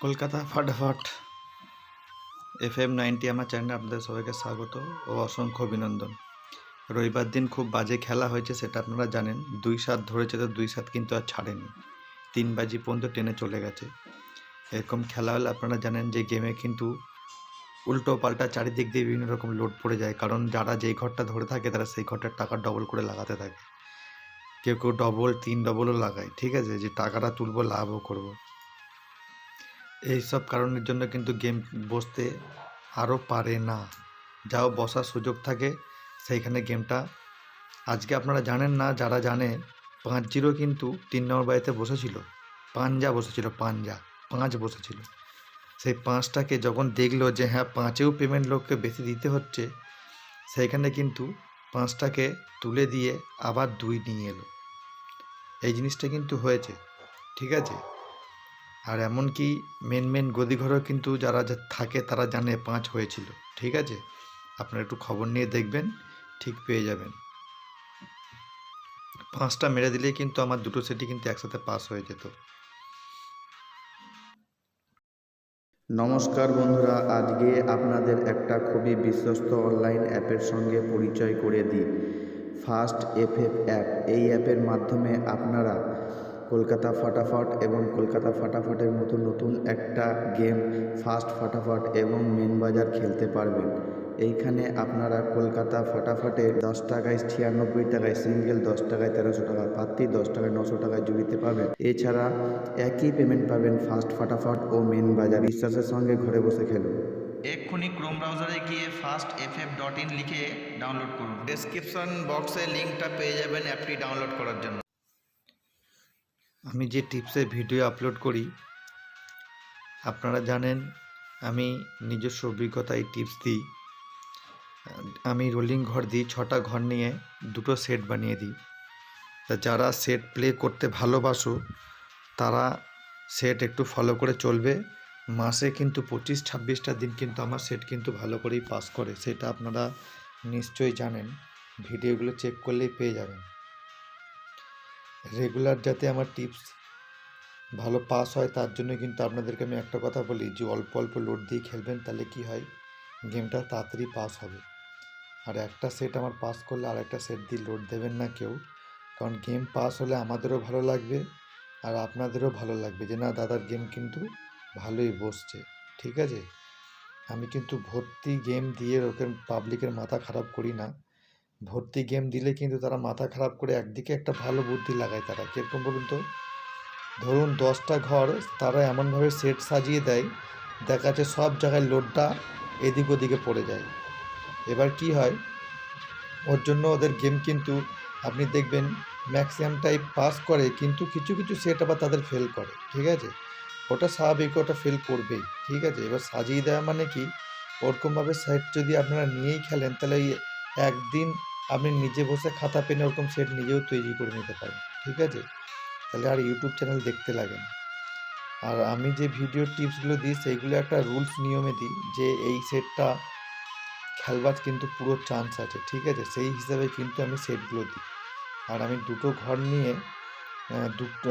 কলকাতা ফাটাফাট F M ninety আমার চ্যানেলে আপনাদের সবাইকে স্বাগত ও অসংখ্য অভিনন্দন। রবিবার দিন খুব বাজে খেলা হয়েছে সেটা আপনারা জানেন। দুই সাত ধরেছে তো দুই সাত কিন্তু আর ছাড়েনি। তিন বাজি পর্যন্ত টেনে চলে গেছে। এরকম খেলা হলে আপনারা জানেন যে গেমে কিন্তু উল্টো পাল্টা চারিদিক দিয়ে বিভিন্ন রকম লোড পড়ে যায়। কারণ যারা যেই ঘরটা ধরে থাকে তারা সেই ঘরটার টাকা ডবল করে লাগাতে থাকে। কেউ কেউ ডবল তিন ডবলও লাগায়। ঠিক আছে? যে টাকাটা তুলবো, লাভও করব। এই সব কারণের জন্য কিন্তু গেম বসতে আরও পারে না। যাও বসার সুযোগ থাকে, সেইখানে গেমটা। আজকে আপনারা জানেন না, যারা জানে পাঁচ জিরো কিন্তু তিন নম্বর বাড়িতে বসেছিল। পাঞ্জা বসেছিল, পাঞ্জা, পাঁচ বসেছিল। সেই পাঁচটাকে যখন দেখল যে হ্যাঁ পাঁচেও পেমেন্ট লোককে বেশি দিতে হচ্ছে, সেইখানে কিন্তু পাঁচটাকে তুলে দিয়ে আবার দুই নিয়ে এলো। এই জিনিসটা কিন্তু হয়েছে, ঠিক আছে? আর এমনকি মেন মেন গদিঘরও কিন্তু যারা থাকে তারা জানে পাঁচ হয়েছিল। ঠিক আছে? আপনারা একটু খবর নিয়ে দেখবেন, ঠিক পেয়ে যাবেন। পাঁচটা মেরে দিলেই কিন্তু আমার দুটো সেটই কিন্তু একসাথে পাস হয়ে যেত। নমস্কার বন্ধুরা, আজকে আপনাদের একটা খুবই বিশ্বস্ত অনলাইন অ্যাপের সঙ্গে পরিচয় করে দিই। ফার্স্ট এফএফ অ্যাপ এই অ্যাপের মাধ্যমে আপনারা কলকাতা ফাটাফাট এবং কলকাতা ফাটাফাটের মতো নতুন একটা গেম ফাস্ট ফাটাফাট এবং মেন বাজার খেলতে পারবেন। এইখানে আপনারা কলকাতা ফাটাফাটে দশ টাকায় ছিয়ানব্বই টাকায় সিঙ্গেল দশ টাকায় তেরোশো টাকা পাত্তি, দশ টাকায় নশো টাকায় জুড়িতে পাবেন। এছাড়া একই পেমেন্ট পাবেন ফাস্ট ফাটাফাট ও মেন বাজার। বিশ্বাসের সঙ্গে ঘরে বসে খেলুন। এক্ষুনি ক্রোম ব্রাউজারে গিয়ে first F F dot in লিখে ডাউনলোড করুন। ডেসক্রিপশন বক্সে লিঙ্কটা পেয়ে যাবেন অ্যাপটি ডাউনলোড করার জন্য। আমি যে টিপসে ভিডিও আপলোড করি, আপনারা জানেন আমি নিজস্ব অভিজ্ঞতায় টিপস দিই। আমি রোলিং ঘর দিই, ছটা ঘর নিয়ে দুটো সেট বানিয়ে দিই। তা যারা সেট প্লে করতে ভালোবাসো, তারা সেট একটু ফলো করে চলবে। মাসে কিন্তু পঁচিশ, ছাব্বিশটা দিন কিন্তু আমার সেট কিন্তু ভালো করেই পাস করে, সেটা আপনারা নিশ্চয়ই জানেন। ভিডিওগুলো চেক করলেই পেয়ে যাবেন। রেগুলার যাতে আমার টিপস ভালো পাস হয়, তার জন্য কিন্তু আপনাদেরকে আমি একটা কথা বলি যে, অল্প অল্প লোড দিয়ে খেলবেন তাহলে কি হয়? গেমটা তাড়াতাড়ি পাস হবে। আর একটা সেট আমার পাস করলে আর একটা সেট দিয়ে লোড দেবেন না কেউ। কারণ গেম পাস হলে আমাদেরও ভালো লাগবে আর আপনাদেরও ভালো লাগবে যে, না, দাদার গেম কিন্তু ভালোই বসছে। ঠিক আছে? আমি কিন্তু ভর্তি গেম দিয়ে ওকে পাবলিকের মাথা খারাপ করি না। ভর্তি গেম দিলে কিন্তু তারা মাথা খারাপ করে একদিকে একটা ভালো বুদ্ধি লাগায় তারা। কীরকম বলুন তো? ধরুন দশটা ঘর তারা এমনভাবে সেট সাজিয়ে দেয় দেখা যাচ্ছে সব জায়গায় লোডটা এদিক ওদিকে পড়ে যায়। এবার কি হয়? ওর জন্য ওদের গেম কিন্তু আপনি দেখবেন ম্যাক্সিমাম টাইপ পাস করে, কিন্তু কিছু কিছু সেট আবার তাদের ফেল করে, ঠিক আছে? ওটা স্বাভাবিক, ওটা ফেল করবেই, ঠিক আছে? এবার সাজিয়ে দেওয়া মানে কি? ওরকমভাবে সেট যদি আপনারা নিয়েই খেলেন, তাহলে একদিন আপনি নিজে বসে খাতা পেনে ওরকম সেট নিজেও তৈরি করে নিতে পারেন, ঠিক আছে? তাহলে আর ইউটিউব চ্যানেল দেখতে লাগে না। আর আমি যে ভিডিও টিপসগুলো দিই, সেইগুলো একটা রুলস নিয়মে দিই যে এই সেটটা খেলবার কিন্তু পুরো চান্স আছে, ঠিক আছে? সেই হিসাবে কিন্তু আমি সেটগুলো দিই। আর আমি দুটো ঘর নিয়ে দুটো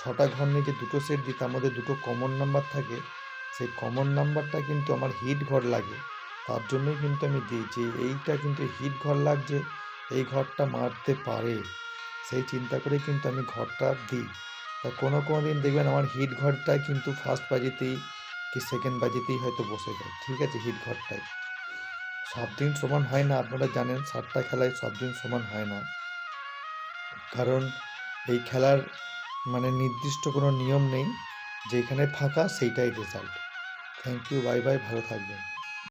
ছটা ঘর নিয়ে যে দুটো সেট দিই, তার মধ্যে দুটো কমন নাম্বার থাকে, সেই কমন নাম্বারটা কিন্তু আমার হিট ঘর লাগে। তার জন্যই কিন্তু আমি দিই যে এইটা কিন্তু হিট ঘর লাগছে, এই ঘরটা মারতে পারে। সেই চিন্তা করে কিন্তু আমি ঘরটা দিই। তা কোনো কোনো দিন দেখবেন আমার হিট ঘরটা কিন্তু ফার্স্ট বাজিতেই কি সেকেন্ড বাজিতেই হয়তো বসে যায়। ঠিক আছে, হিট ঘরটাই সব দিন সমান হয় না, আপনারা জানেন সাতটা খেলায় সব দিন সমান হয় না। কারণ এই খেলার মানে নির্দিষ্ট কোনো নিয়ম নেই, যেখানে ফাঁকা সেইটাই result thank you bye bye ভালো থাকবেন।